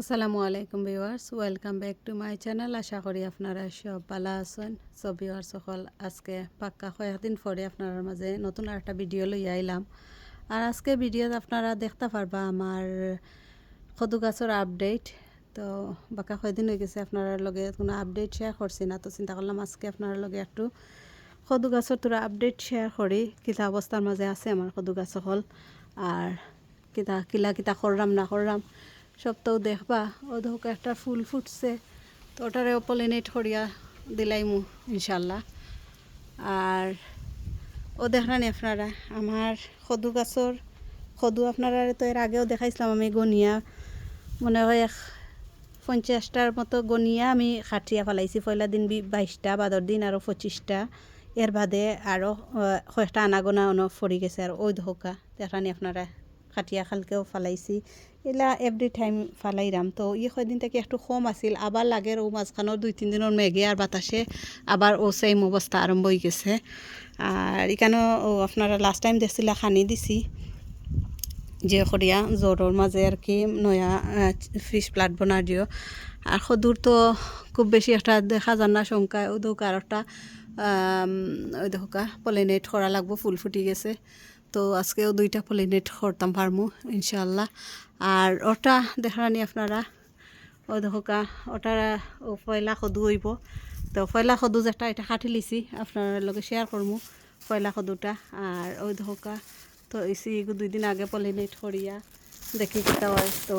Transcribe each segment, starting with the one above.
আসসালামু আলাইকুম viewers, welcome back to my channel. আশা করি আপনারা সব ভালো আছেন। সব ভিউয়ার্স, সকল আজকে পাক্কা কয়েকদিন পরে আপনার মাঝে নতুন একটা ভিডিও লই আইলাম। আর আজকে ভিডিওত আপনারা দেখতে পারবা আমার কদু গাছের আপডেট তো বাকা কয়দিন হয়ে গেছে আপনার লগে কোনো আপডেট শেয়ার করছি না, তো চিন্তা করলাম আজকে আপনার লগে একটু কদু গাছের তোরা আপডেট শেয়ার করি। কিতা অবস্থার মাঝে আছে আমার কদু গাছ সকল, আর কিতা কিলা কিতা করলাম না করলাম সব তো দেখবা ও ধোক একটা ফুল ফুটছে। তো ওটারেও পলিনেট করিয়া দিলাইমু ইনশাল্লাহ আর ও দেখলেন আপনারা, আমার সদু গাছর, সদু আপনারা তো এর আগেও দেখাইছিলাম আমি গনিয়া। মনে হয় এক পঞ্চাশটার মতো গনিয়া আমি খাটিয়া ফেলাইছি, পয়লা দিন বাইশটা, বাদর দিন আরও পঁচিশটা। এর বাদে আরও কয়েকটা আনাগোনা অন ফরি গেছে, আর ওই ধোকা দেখানি আপনারা? খাটিয়া খালকেও ফালাইছি। এলা এভরি টাইম ফালাই ফালাইরাম তো ই কয়দিন থেকে একটু কম আছিল। আবার লাগের ও মাঝখানোর দুই, তিন দিনের মেঘে আর বাতাসে আবার ও সেম অবস্থা আরম্ভ হয়ে গেছে। আর এখানেও আপনারা লাস্ট টাইম দেখছিলা, খানি দিছি। যে করিয়া জ্বরের মাঝে আর কি নয়া ফিশ প্লাট বনার দিও আর সদূর তো খুব বেশি একটা দেখা যান না শঙ্কা ও দৌকা আর একটা ওই দেখা পলিনেট করা লাগবো, ফুল ফুটি গেছে। তো আজকেও দুইটা পলিনেট করতাম পারমু ইনশাল্লাহ আর ওটা দেখানি আপনারা। ও দেখা ওটার ও পয়লা সদু হইব। তো পয়লা সদু যেটা, এটা কাটি লিছি আপনার লগে শেয়ার করমু পয়লা সদুটা আর ওই দেখা তো ইসি দুই দিন আগে পলিনেট করিয়া দেখি কিতা হয়। তো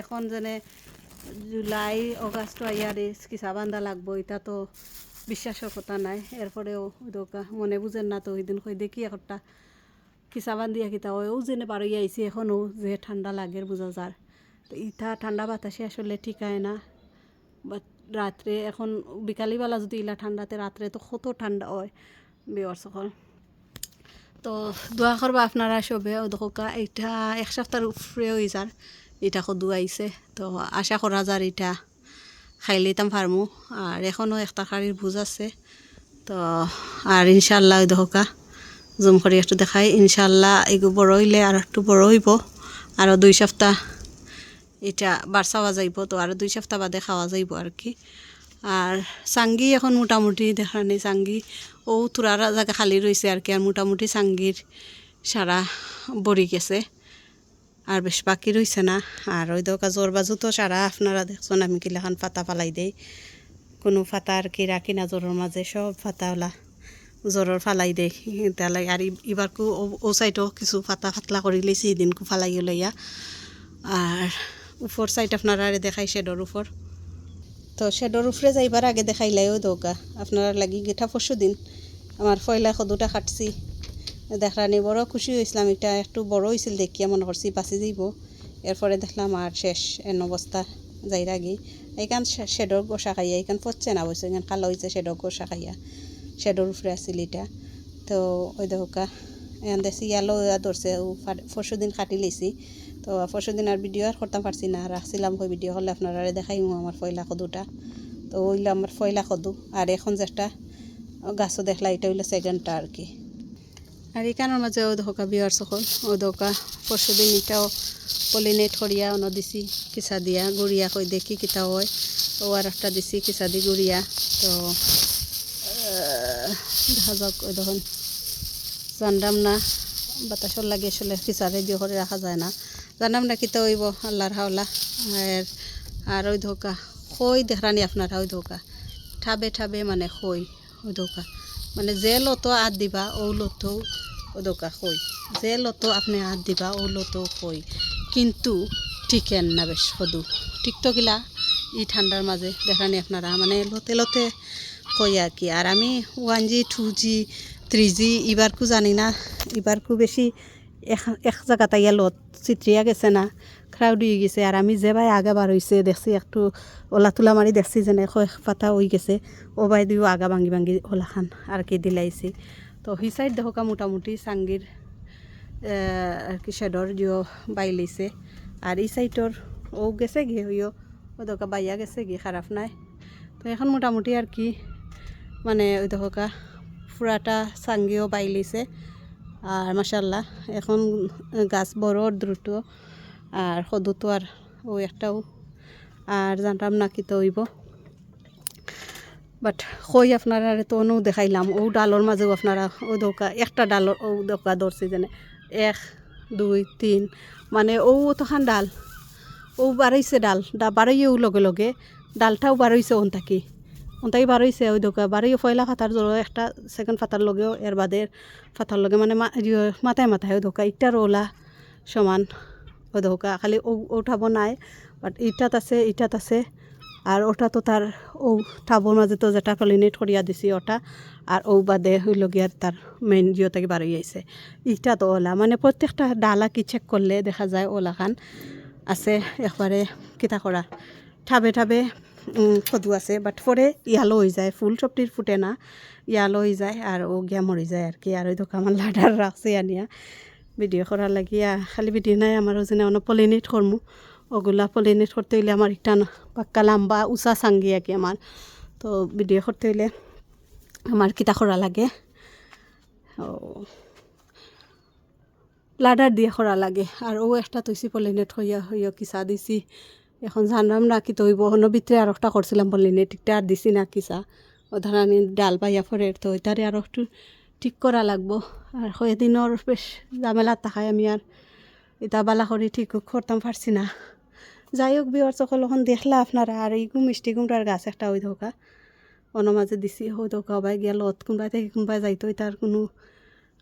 এখন যেনে জুলাই, অগাস্ট ইয়ারে কিসা বান্ধা লাগবো, এটা তো বিশ্বাসের কথা নাই। এরপরেও দোকা মনে বুঝেন না তো, ওই দিন কই দেখি একটা কিসা বান্ধিয়া কিতা হয় ও যেনে বারোই আইসি এখনও যে ঠান্ডা লাগে বোঝা যার তো ইটা ঠান্ডা বাতাসে আসলে ঠিকায় না। বা রাত্রে এখন, বিকালিবেলা যদি ইলা ঠান্ডাতে রাত্রে তো কত ঠান্ডা হয় বিয়ার সকল তো দোয়া করবা আপনারা সবে দেখা এটা এক সপ্তাহের উপরে হয়ে যার এটা সদু আইছে তো আশা করা যার এটা খাইলে তাম ফার্মু আর এখনও একটা কারির ভুজ আছে। তো আর ইনশাল্লাহ দেখা জুম করে একটু দেখাই। ইনশাল্লাহ এগু বড় হইলে আর একটু বড় হইব। আরও দুই সপ্তাহ এটা বাড়ছাওয়া যাইব তো আরও দুই সপ্তাহ বাদে খাওয়া যাইব আর কি। আর চাঙ্গি এখন মোটামুটি দেখানি চাঙ্গি ও তোরার জায়গা খালি রয়েছে আর কি আর মোটামুটি চাঙ্গির সারা বড়ি গেছে। আর বেশ বাকি রয়েছে না। আর ওই দোকা জোর বাজু তো সারা আপনারা দেখছেন আমি কিলাখান পাতা পালাই দেই। কোনো ফাতা আর কি রাখি না জোরের মাঝে সব পাতাওলা জ্বরের ফালাই তালাই আর এবারকু ও সাইডও কিছু পাতা ফাতলা করে লইছি এদিনকু ফালাই লইয়া। আর উপর সাইড আপনারা দেখাই শেডর উপর তো শেডর উপরে যাইবার আগে দেখাইলাইও দৌকা। আপনারা লাগি গেঠা পরশু দিন আমার ফয়লা সদুটা কাটছি দেখলানি বড় খুশি হয়েছিলাম এটা একটু বড় হয়েছিল দেখিয়া মনে করছি বাঁচি যাইব। এরপরে দেখলাম আর শেষ, এন অবস্থা যাই রাগি এইখান শেডর গোসা খাইয়া এইখান পচছে না বসে এখান কালো হয়েছে শেডর গোসা খাইয়া শেডোর উপরে আসছিল এটা তো ওই দেখা এখন দেখছি ইয়ালো ধরছে পরশু দিন কাটি লিছি। তো পরশু দিন আর ভিডিও আর করতাম পারছি না রাখছিলাম ওই ভিডিও করলে আপনারা দেখাইমু আমার ফয়লা কদুটা তো ওইলো আমার ফয়লা কদু আর এখন যেটা গাছও দেখলা, এটা হইল সেকেন্ডটা আর কি। আর এখানের মাঝে ও ধোকা বিয়ার সকল, ও ধোকা পরশু দিন এটাও পলিনেট করিয়া অন দিছি কিসা দিয়া, গুড়িয়া কই দেখি কিতা হয়। ও আর একটা দিছি কিসা দি গুড়িয়া, তো দেখা যাক ওই দেখুন। জানলাম না বাতাসর লাগে আসলে ফিসারে দিয়ে করে রাখা যায় না। জানাম না কিতা হইব আল্লাহর হাওলা আর আর ওই ধোকা। খই দেখরানি আপনারা ওই ধোকা। ঠাবে ঠাবে মানে খই ওই ধোকা। মানে যে লতো আত দিবা ও লতো ও ধোকা খই যে লতো আপনি আত দিবা ও লতো খই কিন্তু টিকেন না বেশ সদু। টিকতো গিলা, ই ঠান্ডার মাঝে দেখানি আপনারা মানে লতে লতে কই আর কি। আর আমি one G two G three G এবারকু জানি না, এবারকু বেশি এক জায়গাতে ইয়া লত চিত্রিয়া গেছে না ক্রাউড হয়ে গেছে। আর আমি যে ভাই আগা বার হয়েছে দেখছি একটু ওলা তুলা মারি দেখছি যেনে পাতা হয়ে গেছে। ও ভাই দিও আগা ভাঙি ভাঙি ওলা খান, আর কি দিলাইছি। তো হি সাইড দেখা মোটামুটি সাঙ্গির আর কি শেডর জিও বাইলিছে। আর এই সাইডর ও গেছে গিয়ে, হইও, ও বাইয়া গেছে গিয়ে, খারাপ নাই। তো এখন মোটামুটি আর কি মানে ওই দেখা পুরাটা সাঙ্গিও বাইলিছে। আর মাসাল্লাহ এখন গাছ বড়, দ্রুত, আর সদু তো আর ও একটাও। আর জানতাম না কি তো হইব। বাট কই আপনারা তো অনু দেখাইলাম। ও ডালর মাঝেও আপনারা, ও দৌকা একটা ডালর ও দৌকা ধরছে যেনে। এক, দুই, তিন মানে ও তখন ডাল। ও বাড়াইছে ডাল, ডা বাড়াইও লগে লগে। ডালটাও বাড়াইছে ওন থাকি ওনটাই বাড়াইছে ওই দোকা বাড়াইও পয়লা ফাতার জল একটা সেকেন্ড ফাতার লগেও এর বাদের ফাতার লগে মানে মাথায় মাথায় ওই দোকা ইটার ওলা সমান ওই দোকা খালি ওঠাব নাই বাট ইটাত আছে ইটাত আছে আর ওটা তো তার ও টাবর মাঝে তো যেটা পলিনেট করিয়া দিছি ওটা আর ও বাদে হইল গিয়ার তার মেইন জিও থেকে বাড়ি আইছে ইটা তো ওলা মানে প্রত্যেকটা ডালা কি চেক করলে দেখা যায় ওলা খান আছে একবারে কিতা করা ঠাবে ঠাবে সদু আছে বাট পরে ইয়ালো হয়ে যায় ফুল সবটির ফুটে না, ইয়ালো হয়ে যায় আর ও গিয়া মরি যায় আর কি আর ওই দোকান আমার লাডার রাখছে আনিয়া ভিডিও করার লাগিয়া খালি ভিডিও নাই আমার ওজনে অনেক পলিনেট করমু ওগুলা পলিনেট করতে হইলে আমার একটা পাক্কা লাম্বা, উঁচা সাঙ্গি আর কি আমার তো ভিডিও করতে হইলে আমার কিতা করা লাগে। ও লাডার দিয়ে করা লাগে। আর ও একটা তৈছি পলিনেট হইয়া হইয়া কিসা দিছি। এখন জানলাম না কি তৈব হনো ভিতরে আর একটা করছিলাম পলিনেট একটা আর দিছি না কিসা ও ধরানি ডাল পাইয়া ফরে তো ওইটারে আর একটু ঠিক করা লাগবো। আর কয়েকদিনের বেশ ঝামেলা তাকায় আমি আর এটা বালা করে ঠিক করতাম পারছি না। যাই হোক বিয়ার চকল এখন দেখলা আপনারা। আর এই মিষ্টি কুমড়ার গাছ একটা ওই ধোকা মাঝে দিছি হই ধোকা বাই গিয়া লত কোনবাই থেকে কোনবাই যাইতো তার কোনো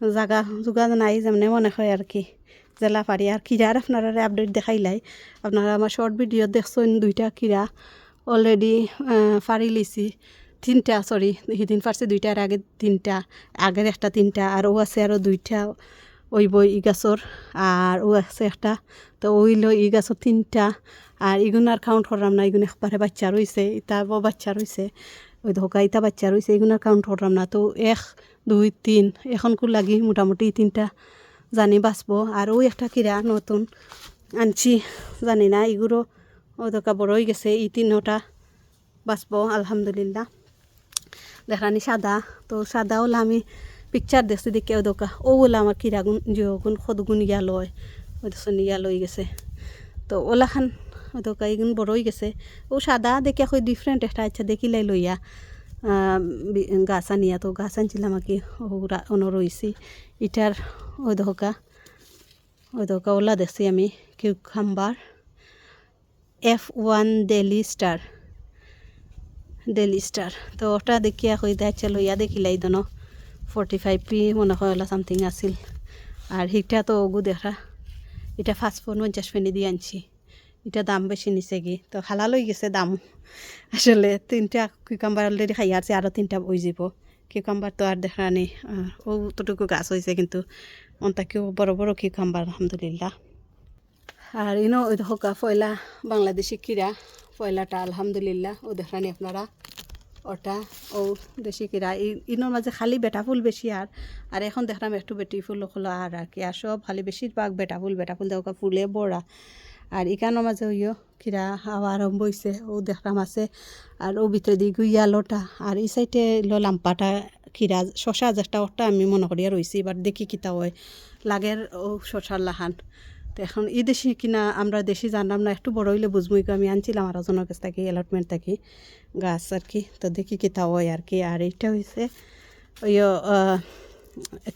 জাগা যোগা নাই যেমনি মনে হয় আর কি। জেলা পারি আর কিরার আপনারা আপডেট দেখাইলাই। আপনারা আমার শর্ট ভিডিও দেখছেন, দুইটা কিরা অলরেডি ফাড়ি লিছি। তিনটা সরি সেদিন ফার্সে দুইটার আগে তিনটা, আগের একটা তিনটা, আর ও আছে আরও দুইটা ওই বই ই গাছর, আর ও আছে একটা, তো ওইল ই গাছর তিনটা, আর ইগুন আর কাউন্ট করলাম না ইগুন একবারে বাচ্চা রয়েছে ইটা বাচ্চা রয়েছে ওই ধোকা ইটা বাচ্চা রয়েছে এগুলো কাউন্ট করলাম না, তো এক, দুই, তিন এখনকু লাগি মোটামুটি তিনটা জানি বাঁচবো আর একটা কিরা নতুন আনছি জানি না এগুলো ও ধোকা বড় হয়ে গেছে এই তিনটা বাঁচবো, আলহামদুলিল্লাহ। দেখানি সাদা, তো সাদা হলে আমি পিকচার দেখছি, দেখে ও দোকা ও বলে আমার কিরাগুন জিওগুন সদগুণ ইয়া লয় ওই দেখুন ইয়া লই গেছে। তো ওলা খান ওই দোকা বড় হয়ে গেছে। ও সাদা, দেখে কই ডিফারেন্ট একটা আচ্ছা দেখিলাই লইয়া। গাছ আনিয়া, তো গাছ আনছিলাম আর কি ওরা অন রইছি ইটার ওই দোকা ওই দোকা ওলা দেখছি আমি cucumber F one Daily Star Daily Star তো ওটা দেখিয়া কই দাইছে লইয়া দেখিলাই দন ফর্টি ফাইভ পি মনে হয় ওলা সামথিং আছিল আর হিটা তো ওগু দেখা এটা ফাস্টফুড পঞ্চাশ পেনি দিয়ে আনছি এটা দাম বেশি নিছে কি তো খালা লই গেছে দাম আসলে তিনটা কিউকাম্বার অলরেডি খাই আছে আরও তিনটা বই যাব কিউকাম্বার তো আর দেখা নেই। ও তোটুকু গাছ হয়েছে কিন্তু অন্তাকেও বড় বড় কিউকাম্বার আলহামদুলিল্লাহ। আর ইনো ওই দেখো পয়লা বাংলাদেশি কিরা পয়লাটা আলহামদুলিল্লাহ। ও দেখানি আপনারা। ওটা, ও দেশি কিরা। ইনোর মাঝে খালি বেটা ফুল বেশি আর। আর এখন দেখলাম একটু বেটি ফুল হলো আর আর কি। আর সব খালি বেশিরভাগ বেটা ফুল বেটা ফুল দেখা ফুলে বড়া আর ইকানোর মাঝে ওইও কিরা হাওয়া আরম্ভ হয়েছে ও দেখলাম আছে। আর ও ভিতরে দিয়ে গুইয়া লোটা আর এই সাইডে লো লাম্পাটা খিরা শশা যেটা ওটা আমি মনে করিয়া রয়েছি এবার দেখি কিতা হয়। লাগের ও শশার লাহান। তো এখন ই দেশি কিনা, আমরা দেশি জানলাম না, একটু বড় হইলে বুঝব কি আমি আনছিলাম আর জনের কাছ থেকে অ্যালটমেন্ট থাকি, গাছ আর কি। তো দেখি কিতা হয় আর কি। আর এইটা হয়েছে ওই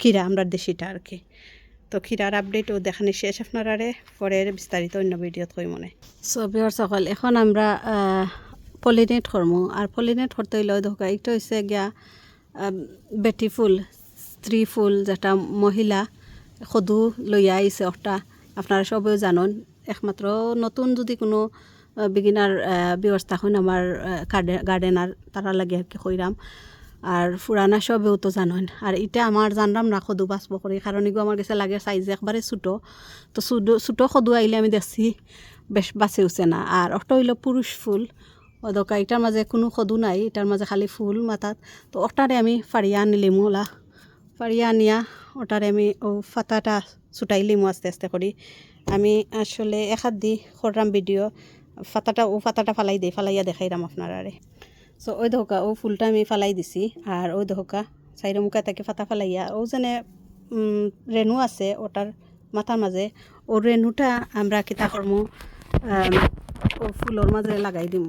খিরা আমরা দেশিটা আর কি। তো খিরার আপডেট ও দেখানি শেষ আপনারা পরের বিস্তারিত অন্য ভিডিওত কই মনে সো বিহার সকল, এখন আমরা পলিনেট করমু। আর পলিনেট করতে হইলে ধোকা, একটা হয়েছে গিয়া বেটি ফুল, স্ত্রী ফুল, যেটা মহিলা সদু লইয়া আইছে ওটা আপনারা সবেও জানেন, একমাত্র নতুন যদি কোনো বিগিনার ব্যবস্থা হন আমার গার্ডেনার তারা লাগে আর কি কইরাম। আর ফুরানা সবেও তো জানেন আর এটা আমার জানলাম না সদু বাঁচব করি কারণ এগুলো আমার কাছে লাগে সাইজ একবারে ছোটো তো ছোটো সদু আইলে আমি দেখছি বেশ বাঁচে উঠছে না। আর অটো হইল পুরুষ ফুল। অদকা এটার মাঝে কোনো সদু নাই। এটার মাঝে খালি ফুল মাথাত। তো ওটারে আমি ফাড়িয়া আনিলিমু ওলা। ফাড়িয়া আনিয়া ওটারে আমি ও ফাতাটা ছুটাইলিমু আস্তে আস্তে করি আমি আসলে একাত দি করলাম ভিডিও ফাতাটা ও ফাতাটা ফালাই দিই ফালাইয়া দেখাইলাম আপনারারে সো ওই ধোকা ও ফুলটা আমি ফালাই দিছি। আর ওই ধোকা সাইড মুখে তাকে ফাতা ফালাইয়া ও যেনে রেণু আছে ওটার মাথার মাঝে ও রেণুটা আমরা কিতা কর্ম ফুলের মাঝে লাগাই দিম।